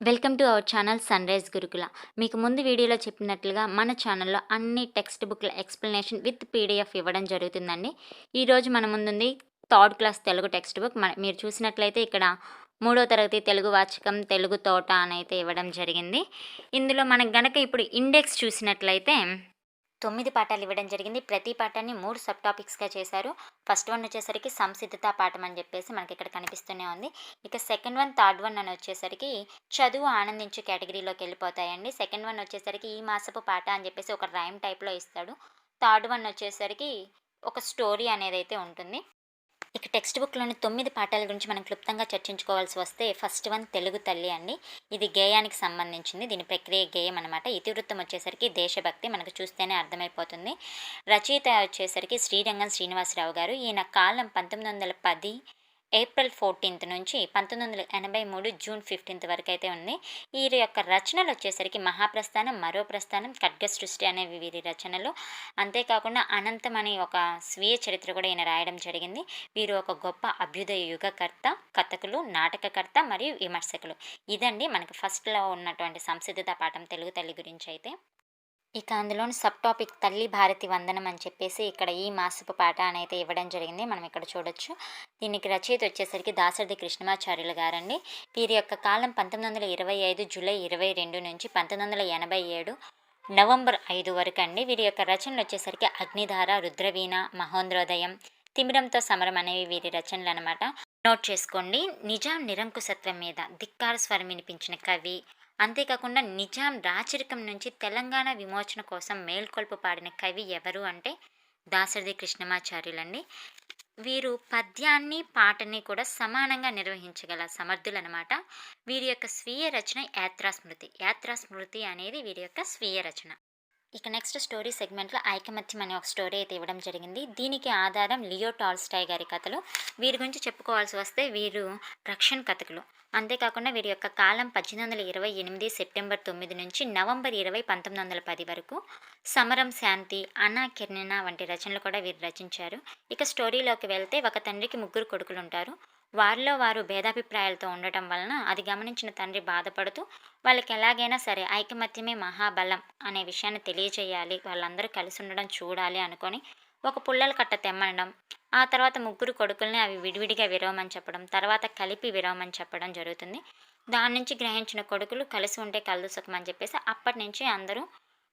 Welcome to our channel sunrise Gurukula. మీకు ముందు వీడియోలో చెప్పినట్లుగా మన ఛానల్లో అన్ని టెక్స్ట్ బుక్ల ఎక్స్ప్లెనేషన్ విత్ పీడిఎఫ్ ఇవ్వడం జరుగుతుందండి. ఈరోజు మన ముందుంది third class Telugu text book. మన మీరు చూసినట్లయితే ఇక్కడ మూడో తరగతి తెలుగు వాచకం తెలుగు తోట అని అయితే ఇవ్వడం జరిగింది. ఇందులో మనకు గనక ఇప్పుడు ఇండెక్స్ చూసినట్లయితే తొమ్మిది పాఠాలు ఇవ్వడం జరిగింది. ప్రతి పాఠాన్ని మూడు సబ్ టాపిక్స్గా చేశారు. ఫస్ట్ వన్ వచ్చేసరికి సంసిద్ధత పాఠం అని చెప్పేసి మనకి ఇక్కడ కనిపిస్తూనే ఉంది. ఇక సెకండ్ వన్ థర్డ్ వన్ అని వచ్చేసరికి చదువు ఆనందించు కేటగిరీలోకి వెళ్ళిపోతాయండి. సెకండ్ వన్ వచ్చేసరికి ఈ మాసపు పాట అని చెప్పేసి ఒక రైమ్ టైప్లో ఇస్తాడు. థర్డ్ వన్ వచ్చేసరికి ఒక స్టోరీ అనేది అయితే ఉంటుంది. ఇక టెక్స్ట్ బుక్లోని తొమ్మిది పాఠాల గురించి మనం క్లుప్తంగా చర్చించుకోవాల్సి వస్తే ఫస్ట్ వన్ తెలుగు తల్లి అండి. ఇది గేయానికి సంబంధించింది. దీని ప్రక్రియ గేయం అనమాట ఇతివృత్తం వచ్చేసరికి దేశభక్తి మనకు చూస్తేనే అర్థమైపోతుంది. రచయిత వచ్చేసరికి శ్రీరంగం శ్రీనివాసరావు గారు. ఈయన కాలం పంతొమ్మిది వందల పది ఏప్రిల్ ఫోర్టీన్త్ నుంచి పంతొమ్మిది వందల ఎనభై మూడు జూన్ ఫిఫ్టీన్త్ వరకు అయితే ఉంది వీరి యొక్క రచనలు వచ్చేసరికి మహాప్రస్థానం మరో ప్రస్థానం ఖడ్గ సృష్టి అనేవి వీరి రచనలు. అంతేకాకుండా అనంతం అనే ఒక స్వీయ చరిత్ర కూడా ఈయన రాయడం జరిగింది. వీరు ఒక గొప్ప అభ్యుదయ యుగకర్త కథకులు నాటకకర్త మరియు విమర్శకులు. ఇదండి మనకు ఫస్ట్లో ఉన్నటువంటి సంసిద్ధత పాఠం తెలుగు తల్లి గురించి అయితే. ఇక అందులోని సబ్ టాపిక్ తల్లి భారతి వందనం అని చెప్పేసి ఇక్కడ ఈ మాసపు పాట అనేది ఇవ్వడం జరిగింది. మనం ఇక్కడ చూడొచ్చు. దీనికి రచయిత వచ్చేసరికి దాసరథి కృష్ణమాచార్యులు గారండి. వీరి యొక్క కాలం పంతొమ్మిది వందల ఇరవై ఐదు జూలై ఇరవై రెండు నుంచి పంతొమ్మిది వందల ఎనభై ఏడు నవంబర్ ఐదు వరకు అండి. వీరి యొక్క రచనలు వచ్చేసరికి అగ్నిధార రుద్రవీణ మహోంద్రోదయం తిమిరంతో సమరం అనేవి వీరి రచనలు అనమాట నోట్ చేసుకోండి. నిజాం నిరంకుశత్వం మీద ధిక్కార స్వరం వినిపించిన కవి అంతేకాకుండా నిజాం రాచరికం నుంచి తెలంగాణ విమోచన కోసం మేల్కొల్పు పాడిన కవి ఎవరు అంటే దాసరథి కృష్ణమాచార్యులండి. వీరు పద్యాన్ని పాటని కూడా సమానంగా నిర్వహించగల సమర్థులన్నమాట. వీరి యొక్క స్వీయ రచన యాత్రా స్మృతి. యాత్రా స్మృతి అనేది వీరి యొక్క స్వీయ రచన. ఇక నెక్స్ట్ స్టోరీ సెగ్మెంట్లో ఐకమత్యం అనే ఒక స్టోరీ అయితే ఇవ్వడం జరిగింది. దీనికి ఆధారం లియో టాల్స్టాయ్ గారి కథలు. వీరి గురించి చెప్పుకోవాల్సి వస్తే వీరు రక్షణ కథకులు. అంతేకాకుండా వీరి యొక్క కాలం పద్దెనిమిది వందల ఇరవై ఎనిమిది సెప్టెంబర్ తొమ్మిది నుంచి నవంబర్ ఇరవై పంతొమ్మిది వందల పది వరకు సమరం శాంతి అనా కిరణిన వంటి రచనలు కూడా వీరు రచించారు. ఇక స్టోరీలోకి వెళ్తే ఒక తండ్రికి ముగ్గురు కొడుకులు ఉంటారు. వారిలో వారు భేదాభిప్రాయాలతో ఉండటం వలన అది గమనించిన తండ్రి బాధపడుతూ వాళ్ళకి ఎలాగైనా సరే ఐకమత్యమే మహాబలం అనే విషయాన్ని తెలియజేయాలి. వాళ్ళందరూ కలిసి ఉండడం చూడాలి అనుకొని ఒక పుల్లల కట్ట తెమ్మనడం ఆ తర్వాత ముగ్గురు కొడుకుల్ని అవి విడివిడిగా విరవమని చెప్పడం తర్వాత కలిపి విరవమని చెప్పడం జరుగుతుంది. దాని నుంచి గ్రహించిన కొడుకులు కలిసి ఉంటే కలదు సుఖం అని చెప్పేసి అప్పటి నుంచి అందరూ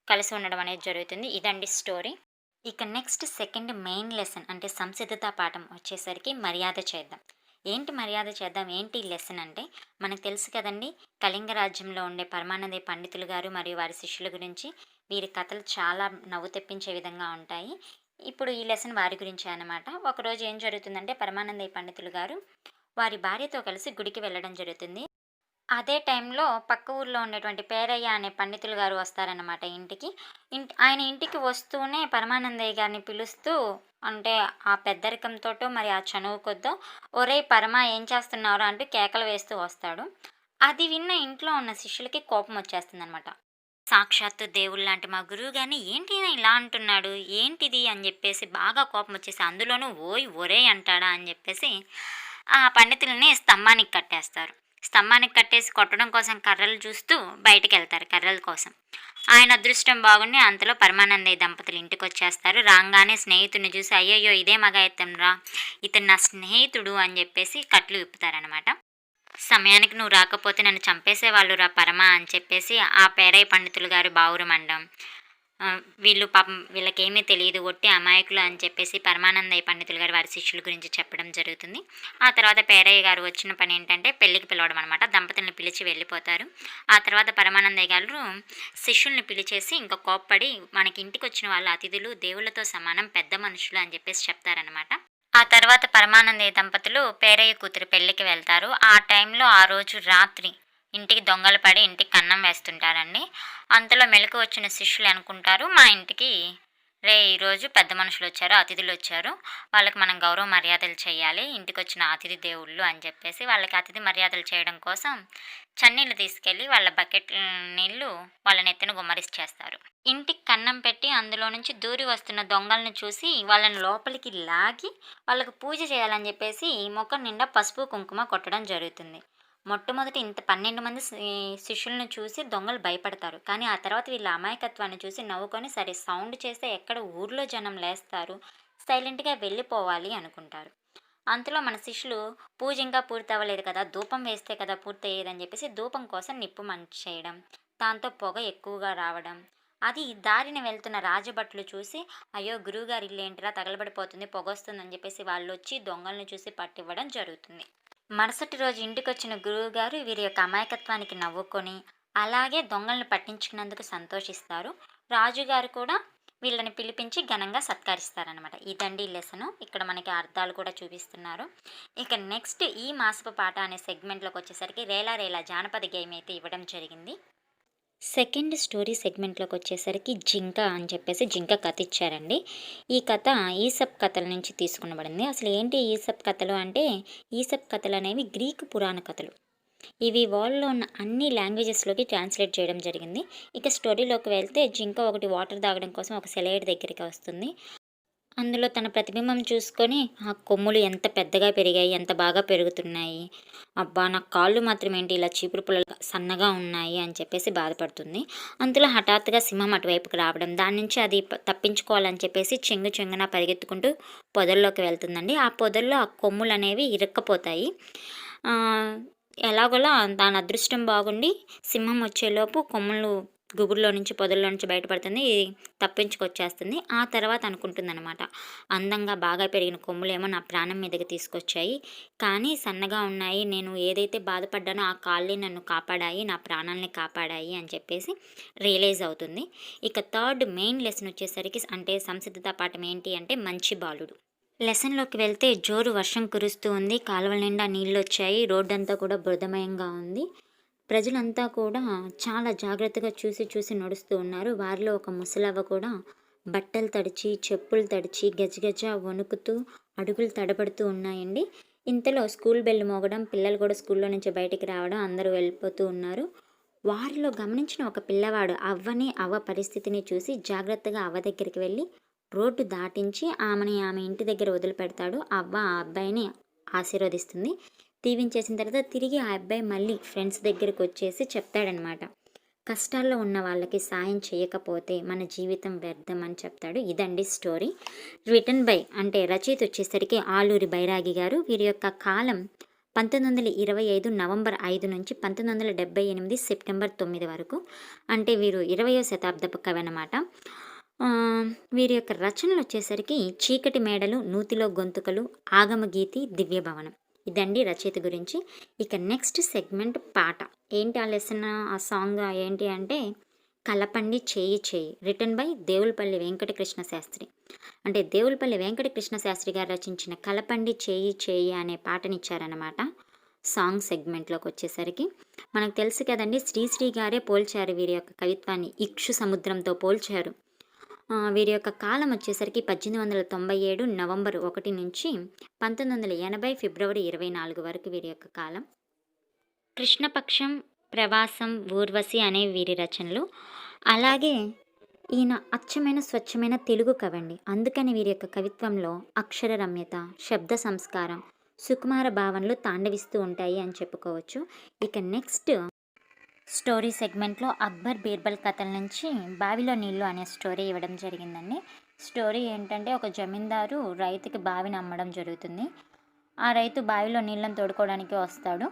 కలిసి ఉండడం అనేది జరుగుతుంది. ఇదండి స్టోరీ. ఇక నెక్స్ట్ సెకండ్ మెయిన్ లెసన్ అంటే సంసిద్ధత పాఠం వచ్చేసరికి మర్యాద చేద్దాం. ఏంటి మర్యాద చేద్దాం? ఏంటి లెసన్ అంటే మనకు తెలుసు కదండి కళింగ రాజ్యంలో ఉండే పరమానందే పండితులు గారు మరియు వారి శిష్యుల గురించి వీరి కథలు చాలా నవ్వు తెప్పించే విధంగా ఉంటాయి. ఇప్పుడు ఈ లెసన్ వారి గురించే అనమాట ఒకరోజు ఏం జరుగుతుందంటే పరమానందయ్య పండితులు గారు వారి భార్యతో కలిసి గుడికి వెళ్ళడం జరుగుతుంది. అదే టైంలో పక్క ఊర్లో ఉండేటువంటి పేరయ్య అనే పండితులు గారు వస్తారనమాట ఇంటికి. ఇంటి ఆయన ఇంటికి వస్తూనే పరమానందయ్య గారిని పిలుస్తూ అంటే ఆ పెద్దరికంతోటో మరి ఆ చనువు కొద్దో ఒరే పరమ ఏం చేస్తున్నారో అంటూ కేకలు వేస్తూ వస్తాడు. అది విన్న ఇంట్లో ఉన్న శిష్యులకి కోపం వచ్చేస్తుంది అనమాట సాక్షాత్తు దేవుళ్ళు లాంటి మా గురువు గారిని ఏంటి ఇలా అంటున్నాడు? ఏంటిది? అని చెప్పేసి బాగా కోపం వచ్చేసి అందులోనూ ఓయ్ ఒరే అంటాడా? అని చెప్పేసి ఆ పండితుల్ని స్తంభానికి కట్టేస్తారు. స్తంభానికి కట్టేసి కొట్టడం కోసం కర్రలు చూస్తూ బయటకు వెళ్తారు కర్రల కోసం. ఆయన అదృష్టం బాగుండి అంతలో పరమానందయ్య దంపతులు ఇంటికి వచ్చేస్తారు. రాగానే స్నేహితుడిని చూసి అయ్యయ్యో ఇదే మగాయత్తం రా. ఇతను నా స్నేహితుడు అని చెప్పేసి కట్లు విప్పుతారనమాట సమయానికి నువ్వు రాకపోతే నన్ను చంపేసేవాళ్ళు రా పరమ అని చెప్పేసి ఆ పేరయ్య పండితులు గారు బావురు మండం. వీళ్ళు పాపం వీళ్ళకేమీ తెలియదు ఒట్టి అమాయకులు అని చెప్పేసి పరమానందయ్య పండితులు గారు వారి శిష్యుల గురించి చెప్పడం జరుగుతుంది. ఆ తర్వాత పేరయ్య గారు వచ్చిన పని ఏంటంటే పెళ్ళికి పిలవడం అనమాట దంపతుల్ని పిలిచి వెళ్ళిపోతారు. ఆ తర్వాత పరమానందయ్య గారు శిష్యుల్ని పిలిచేసి ఇంకా కోప్పడి మనకి ఇంటికి వచ్చిన వాళ్ళ అతిథులు దేవుళ్ళతో సమానం పెద్ద మనుషులు అని చెప్పేసి చెప్తారనమాట ఆ తర్వాత పరమానందయ్య దంపతులు పేరయ్య కూతురు పెళ్ళికి వెళ్తారు. ఆ టైంలో ఆ రోజు రాత్రి ఇంటికి దొంగలు పడి ఇంటికి కన్నం వేస్తుంటారండి. అంతలో మెలకు వచ్చిన శిష్యులు అనుకుంటారు మా ఇంటికి రే ఈరోజు పెద్ద మనుషులు వచ్చారు అతిథులు వచ్చారు. వాళ్ళకి మనం గౌరవ మర్యాదలు చేయాలి. ఇంటికి వచ్చిన అతిథి దేవుళ్ళు అని చెప్పేసి వాళ్ళకి అతిథి మర్యాదలు చేయడం కోసం చన్నీళ్ళు తీసుకెళ్ళి వాళ్ళ బకెట్ నీళ్ళు వాళ్ళ నెత్తిన గుమ్మరిచ్చేస్తారు. ఇంటికి కన్నం పెట్టి అందులో నుంచి దూరి వస్తున్న దొంగలను చూసి వాళ్ళని లోపలికి లాగి వాళ్ళకు పూజ చేయాలని చెప్పేసి మొక్క నిండా పసుపు కుంకుమ కొట్టడం జరుగుతుంది. మొట్టమొదటి ఇంత పన్నెండు మంది శిష్యులను చూసి దొంగలు భయపడతారు. కానీ ఆ తర్వాత వీళ్ళ అమాయకత్వాన్ని చూసి నవ్వుకొని సరే సౌండ్ చేస్తే ఎక్కడ ఊర్లో జనం లేస్తారు సైలెంట్గా వెళ్ళిపోవాలి అనుకుంటారు. అంతలో మన శిష్యులు పూజ ఇంకా పూర్తి అవ్వలేదు కదా ధూపం వేస్తే కదా పూర్తి అయ్యేదని చెప్పేసి ధూపం కోసం నిప్పు మంచి చేయడం దాంతో పొగ ఎక్కువగా రావడం అది దారిన వెళ్తున్న రాజభట్లు చూసి అయ్యో గురువుగారు ఇల్లు ఏంటిరా తగలబడిపోతుంది పొగ వస్తుందని చెప్పేసి వాళ్ళు వచ్చి దొంగలను చూసి పట్టివ్వడం జరుగుతుంది. మరుసటి రోజు ఇంటికి వచ్చిన గురువుగారు వీరి యొక్క అమాయకత్వానికి నవ్వుకొని అలాగే దొంగలను పట్టించుకున్నందుకు సంతోషిస్తారు. రాజుగారు కూడా వీళ్ళని పిలిపించి ఘనంగా సత్కరిస్తారనమాట ఇదండి లెసను ఇక్కడ మనకి అర్థాలు కూడా చూపిస్తున్నారు. ఇక నెక్స్ట్ ఈ మాసపు పాట అనే సెగ్మెంట్లోకి వచ్చేసరికి రేలా రేలా జానపద గేమ్ అయితే ఇవ్వడం జరిగింది. సెకండ్ స్టోరీ సెగ్మెంట్లోకి వచ్చేసరికి జింక అని చెప్పేసి జింక కథ ఇచ్చారండి. ఈ కథ ఈసప్ కథల నుంచి తీసుకునబడింది. అసలు ఏంటి ఈసప్ కథలు అంటే ఈసప్ కథలు అనేవి గ్రీకు పురాణ కథలు. ఇవి వరల్డ్లో ఉన్న అన్ని లాంగ్వేజెస్లోకి ట్రాన్స్లేట్ చేయడం జరిగింది. ఇక స్టోరీలోకి వెళ్తే జింక ఒకటి వాటర్ తాగడం కోసం ఒక సెలైడ్ దగ్గరికి వస్తుంది. అందులో తన ప్రతిబింబం చూసుకొని ఆ కొమ్ములు ఎంత పెద్దగా పెరిగాయి ఎంత బాగా పెరుగుతున్నాయి. అబ్బా నా కాళ్ళు మాత్రం ఏంటి ఇలా చీపురు పుల్లలు సన్నగా ఉన్నాయి? అని చెప్పేసి బాధపడుతుంది. అంతలో హఠాత్తుగా సింహం అటువైపుకి రావడం దాని నుంచి అది తప్పించుకోవాలని చెప్పేసి చెంగు చెంగున పరిగెత్తుకుంటూ పొదల్లోకి వెళ్తుందండి. ఆ పొదల్లో ఆ కొమ్ములు అనేవి ఇరక్కపోతాయి ఎలాగోలా దాని అదృష్టం బాగుండి సింహం వచ్చేలోపు కొమ్ములు గుబురులో నుంచి పొదల్లో నుంచి బయటపడుతుంది. ఇది తప్పించుకొచ్చేస్తుంది. ఆ తర్వాత అనుకుంటుందన్నమాట. అందంగా బాగా పెరిగిన కొమ్ములేమో నా ప్రాణం మీదకి తీసుకొచ్చాయి. కానీ సన్నగా ఉన్నాయి. నేను ఏదైతే బాధపడ్డానో ఆ కాళ్ళే నన్ను కాపాడాయి. నా ప్రాణాలని కాపాడాయి అని చెప్పేసి రియలైజ్ అవుతుంది. ఇక థర్డ్ మెయిన్ లెసన్ వచ్చేసరికి అంటే సంసిద్ధత పాఠం ఏంటి అంటే మంచి బాలుడు. లెసన్లోకి వెళ్తే జోరు వర్షం కురుస్తూ ఉంది. కాలువల నిండా నీళ్ళు వచ్చాయి రోడ్డంతా కూడా బురదమయంగా ఉంది. ప్రజలంతా కూడా చాలా జాగ్రత్తగా చూసి చూసి నడుస్తూ ఉన్నారు. వారిలో ఒక ముసలవ్వ కూడా బట్టలు తడిచి చెప్పులు తడిచి గజగజ వణుకుతూ అడుగులు తడబడుతూ ఉన్నాయండి. ఇంతలో స్కూల్ బెల్ మోగడం పిల్లలు కూడా స్కూల్లో నుంచి బయటికి రావడం అందరూ వెళ్ళిపోతూ ఉన్నారు. వారిలో గమనించిన ఒక పిల్లవాడు అవ్వని అవ్వ పరిస్థితిని చూసి జాగ్రత్తగా అవ్వ దగ్గరికి వెళ్ళి రోడ్డు దాటించి ఆమెని ఆమె ఇంటి దగ్గర వదిలిపెడతాడు. అవ్వ ఆ అబ్బాయిని ఆశీర్వదిస్తుంది. దీవించేసిన తర్వాత తిరిగి ఆ అబ్బాయి మళ్ళీ ఫ్రెండ్స్ దగ్గరికి వచ్చేసి చెప్తాడనమాట. కష్టాల్లో ఉన్న వాళ్ళకి సాయం చేయకపోతే మన జీవితం వ్యర్థం అని చెప్తాడు. ఇదండి స్టోరీ. రిటర్న్ బై అంటే రచయిత వచ్చేసరికి ఆలూరి బైరాగి గారు. వీరి యొక్క కాలం పంతొమ్మిది వందల ఇరవై ఐదు నవంబర్ ఐదు నుంచి పంతొమ్మిది వందల డెబ్బై ఎనిమిది సెప్టెంబర్ తొమ్మిది వరకు. అంటే వీరు ఇరవయో శతాబ్దపు కవి అనమాట వీరి యొక్క రచనలు వచ్చేసరికి చీకటి మేడలు నూతిలో గొంతుకలు ఆగమగీతి దివ్యభవనం. ఇదండి రచయిత గురించి. ఇక నెక్స్ట్ సెగ్మెంట్ పాట. ఏంటి ఆ లెసన్ ఆ సాంగ్ ఏంటి అంటే కలపండి చేయి చేయి రిటర్న్ బై దేవులపల్లి వెంకటకృష్ణ శాస్త్రి. అంటే దేవులపల్లి వెంకటకృష్ణ శాస్త్రి గారు రచించిన కలపండి చేయి చేయి అనే పాటనిచ్చారనమాట సాంగ్ సెగ్మెంట్లోకి వచ్చేసరికి. మనకు తెలుసు కదండి శ్రీశ్రీ గారే పోల్చారు వీరి యొక్క కవిత్వాన్ని. ఇక్షు సముద్రంతో పోల్చారు. వీరి యొక్క కాలం వచ్చేసరికి పద్దెనిమిది వందల తొంభై ఏడు నవంబర్ ఒకటి నుంచి పంతొమ్మిది వందల ఎనభై ఫిబ్రవరి ఇరవై నాలుగు వరకు వీరి యొక్క కాలం. కృష్ణపక్షం ప్రవాసం ఊర్వశి అనే వీరి రచనలు. అలాగే ఈయన అచ్చమైన స్వచ్ఛమైన తెలుగు కవండి. అందుకని వీరి యొక్క కవిత్వంలో అక్షర రమ్యత శబ్ద సంస్కారం సుకుమార భావనలు తాండవిస్తూ ఉంటాయి అని చెప్పుకోవచ్చు. ఇక నెక్స్ట్ స్టోరీ సెగ్మెంట్లో అక్బర్ బీర్బల్ కథల నుంచి బావిలో నీళ్ళు అనే స్టోరీ ఇవ్వడం జరిగిందండి. స్టోరీ ఏంటంటే ఒక జమీందారు రైతుకి బావిని అమ్మడం జరుగుతుంది. ఆ రైతు బావిలో నీళ్ళని తోడుకోవడానికి వస్తాడు.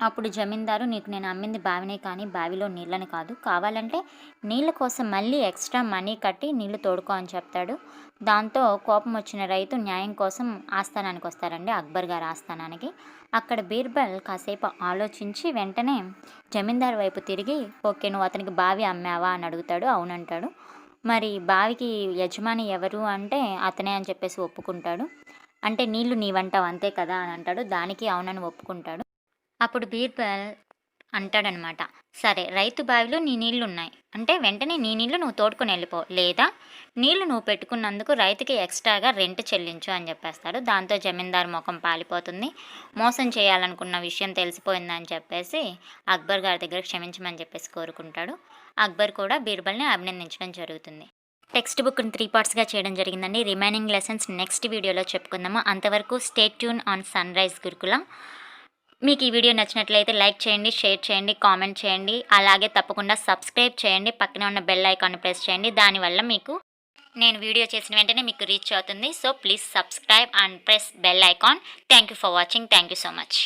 అప్పుడు జమీందారు నీకు నేను అమ్మింది బావినే కానీ బావిలో నీళ్ళని కాదు. కావాలంటే నీళ్ళ కోసం మళ్ళీ ఎక్స్ట్రా మనీ కట్టి నీళ్ళు తోడుకో అని చెప్తాడు. దాంతో కోపం వచ్చిన రైతు న్యాయం కోసం ఆస్థానానికి వస్తారండి అక్బర్ గారి ఆస్థానానికి. అక్కడ బీర్బల్ కాసేపు ఆలోచించి వెంటనే జమీందారు వైపు తిరిగి ఓకే నువ్వు అతనికి బావి అమ్మావా? అని అడుగుతాడు. అవునంటాడు. మరి బావికి యజమాని ఎవరు అంటే అతనే అని చెప్పేసి ఒప్పుకుంటాడు. అంటే నీళ్ళు నీవంటావు అంతే కదా అని అంటాడు. దానికి అవునని ఒప్పుకుంటాడు. అప్పుడు బీర్బల్ అంటాడనమాట సరే రైతు బావిలో నీ నీళ్ళు ఉన్నాయి అంటే వెంటనే నీ నీళ్ళు నువ్వు తోడుకొని వెళ్ళిపో. లేదా నీళ్ళు నువ్వు పెట్టుకున్నందుకు రైతుకి ఎక్స్ట్రాగా రెంట్ చెల్లించు అని చెప్పేస్తాడు. దాంతో జమీందారు ముఖం పాలిపోతుంది. మోసం చేయాలనుకున్న విషయం తెలిసిపోయిందని చెప్పేసి అక్బర్ గారి దగ్గర క్షమించమని చెప్పేసి కోరుకుంటాడు. అక్బర్ కూడా బీర్బల్ని అభినందించడం జరుగుతుంది. టెక్స్ట్ బుక్ని త్రీ పార్ట్స్గా చేయడం జరిగిందండి. రిమైనింగ్ లెసన్స్ నెక్స్ట్ వీడియోలో చెప్పుకుందాము. అంతవరకు stay tuned on sun rise Gurukulam. మీకు ఈ వీడియో నచ్చినట్లయితే లైక్ చేయండి షేర్ చేయండి కామెంట్ చేయండి. అలాగే తప్పకుండా సబ్స్క్రైబ్ చేయండి పక్కనే ఉన్న బెల్ ఐకాన్ ప్రెస్ చేయండి. దానివల్ల మీకు నేను వీడియో చేసిన వెంటనే మీకు రీచ్ అవుతుంది. So please subscribe and press bell icon. Thank you for watching. Thank you so much.